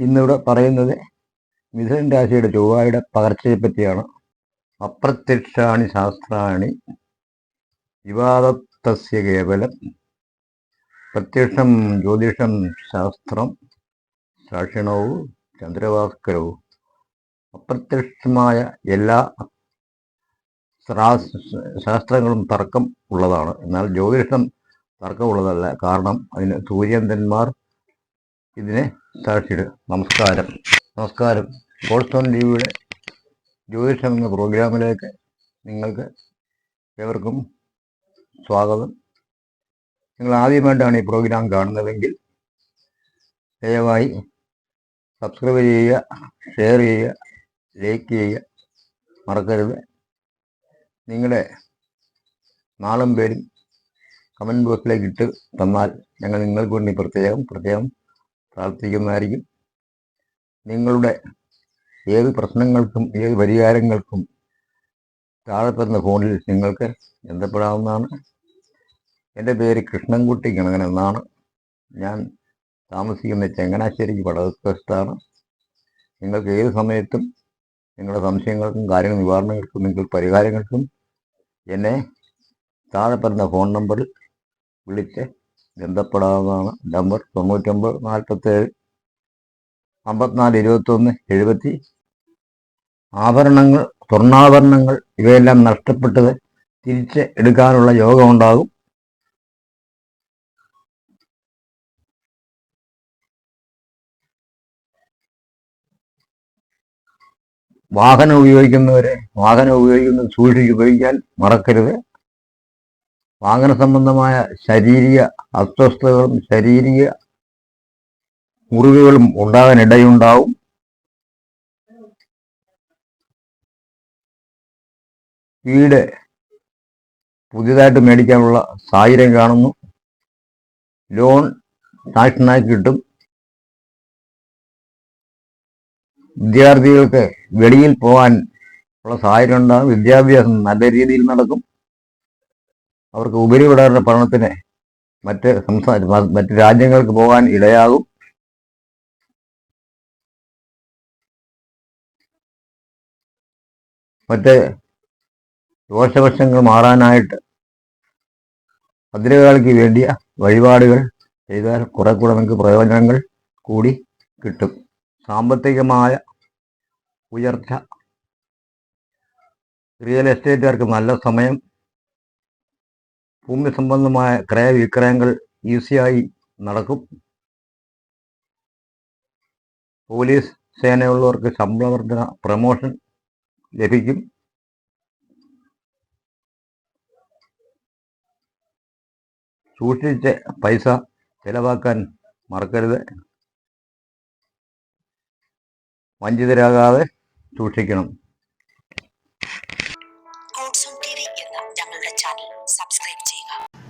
ഇന്നിവിടെ പറയുന്നത് മിഥുനൻ രാശിയുടെ ചൊവ്വായുടെ പകർച്ചയെ പറ്റിയാണ് അപ്രത്യക്ഷാണി ശാസ്ത്രാണി. വിവാദത്തസ്യ കേവലം. പ്രത്യക്ഷം ജ്യോതിഷം ശാസ്ത്രം. സാക്ഷിണവും ചന്ദ്രഭാസ്കരവും അപ്രത്യക്ഷമായ എല്ലാ ശാസ്ത്രങ്ങളും തർക്കം ഉള്ളതാണ്. എന്നാൽ ജ്യോതിഷം തർക്കമുള്ളതല്ല കാരണം അതിന് സൂര്യന്തന്മാർ ഇതിനെ താഴ്ത്തിയിടുക നമസ്കാരം. നമസ്കാരം. ഗോൾസ്റ്റോൺ ലീവിയുടെ ജ്യോതിഷം എന്ന പ്രോഗ്രാമിലേക്ക് നിങ്ങൾക്ക് ഏവർക്കും സ്വാഗതം. നിങ്ങൾ ആദ്യമായിട്ടാണ് ഈ പ്രോഗ്രാം കാണുന്നതെങ്കിൽ ദയവായി സബ്സ്ക്രൈബ് ചെയ്യുക ഷെയർ ചെയ്യുക ലൈക്ക് ചെയ്യുക. മറക്കരുത്. നിങ്ങളുടെ നാളും പേരും കമന്റ് ബോക്സിലേക്ക് ഇട്ട് തന്നാൽ ഞങ്ങൾ നിങ്ങൾക്ക് വേണ്ടി പ്രത്യേകം പ്രത്യേകം പ്രാർത്ഥിക്കുന്നതായിരിക്കും. നിങ്ങളുടെ ഏത് പ്രശ്നങ്ങൾക്കും ഏത് പരിഹാരങ്ങൾക്കും താഴെ തരുന്ന ഫോണിൽ നിങ്ങൾക്ക് ബന്ധപ്പെടാവുന്നതാണ്. എന്റെ പേര് കൃഷ്ണൻകുട്ടി ഗണകൻ എന്നാണ്. ഞാൻ താമസിക്കുന്ന ചങ്ങനാശ്ശേരിക്ക് പടവസ്ഥാണ് നിങ്ങൾക്ക് ഏത് സമയത്തും നിങ്ങളുടെ സംശയങ്ങൾക്കും കാര്യ നിവാരണങ്ങൾക്കും നിങ്ങൾക്ക് പരിഹാരങ്ങൾക്കും എന്നെ താഴെ പറയുന്ന ഫോൺ നമ്പറിൽ വിളിച്ച് ബന്ധപ്പെടാവുന്നതാണ്. നമ്പർ തൊണ്ണൂറ്റൊമ്പത് നാൽപ്പത്തേഴ് അമ്പത്തിനാല് ഇരുപത്തൊന്ന് എഴുപത്തി. ആഭരണങ്ങൾ സ്വർണാഭരണങ്ങൾ ഇവയെല്ലാം നഷ്ടപ്പെട്ടത് തിരിച്ച് എടുക്കാനുള്ള യോഗം ഉണ്ടാകും വാഹനം ഉപയോഗിക്കുന്നവരെ വാഹനം ഉപയോഗിക്കുന്നത് സൂക്ഷിച്ച് ഉപയോഗിക്കാൻ മറക്കരുത്. വാഹന സംബന്ധമായ ശാരീരിക അസ്വസ്ഥതകളും ശാരീരിക മുറിവുകളും ഉണ്ടാകാൻ ഇടയുണ്ടാവും വീട് പുതിയതായിട്ട് മേടിക്കാനുള്ള സാഹചര്യം കാണുന്നു. ലോൺ സാക്ഷനായി കിട്ടും. വിദ്യാർത്ഥികൾക്ക് വെളിയിൽ പോകാൻ ഉള്ള സാഹചര്യം ഉണ്ടാകും. വിദ്യാഭ്യാസം നല്ല രീതിയിൽ നടക്കും. അവർക്ക് ഉപരിപഠന പഠനത്തിന് മറ്റ് സംസ്ഥാന മറ്റ് രാജ്യങ്ങൾക്ക് പോകാൻ ഇടയാകും. മറ്റ് ദോഷവശങ്ങൾ മാറാനായിട്ട് ഭദ്രകാളിക്ക് വേണ്ടിയ വഴിപാടുകൾ ചെയ്താൽ കുറെ കൂടെ നമുക്ക് പ്രയോജനങ്ങൾ കൂടി കിട്ടും. സാമ്പത്തികമായ ഉയർച്ച. റിയൽ എസ്റ്റേറ്റുകാർക്ക് നല്ല സമയം ഭൂമി സംബന്ധമായ ക്രയവിക്രയങ്ങൾ ഈസിയായി നടക്കും. പോലീസ് സേനയുള്ളവർക്ക് ശമ്പളവർദ്ധന പ്രമോഷൻ ലഭിക്കും. സൂക്ഷിച്ച് പൈസ ചെലവാക്കാൻ മറക്കരുത്. വഞ്ചിതരാകാതെ സൂക്ഷിക്കണം. സബ്സ്ക്രൈബ് ചെയ്യുക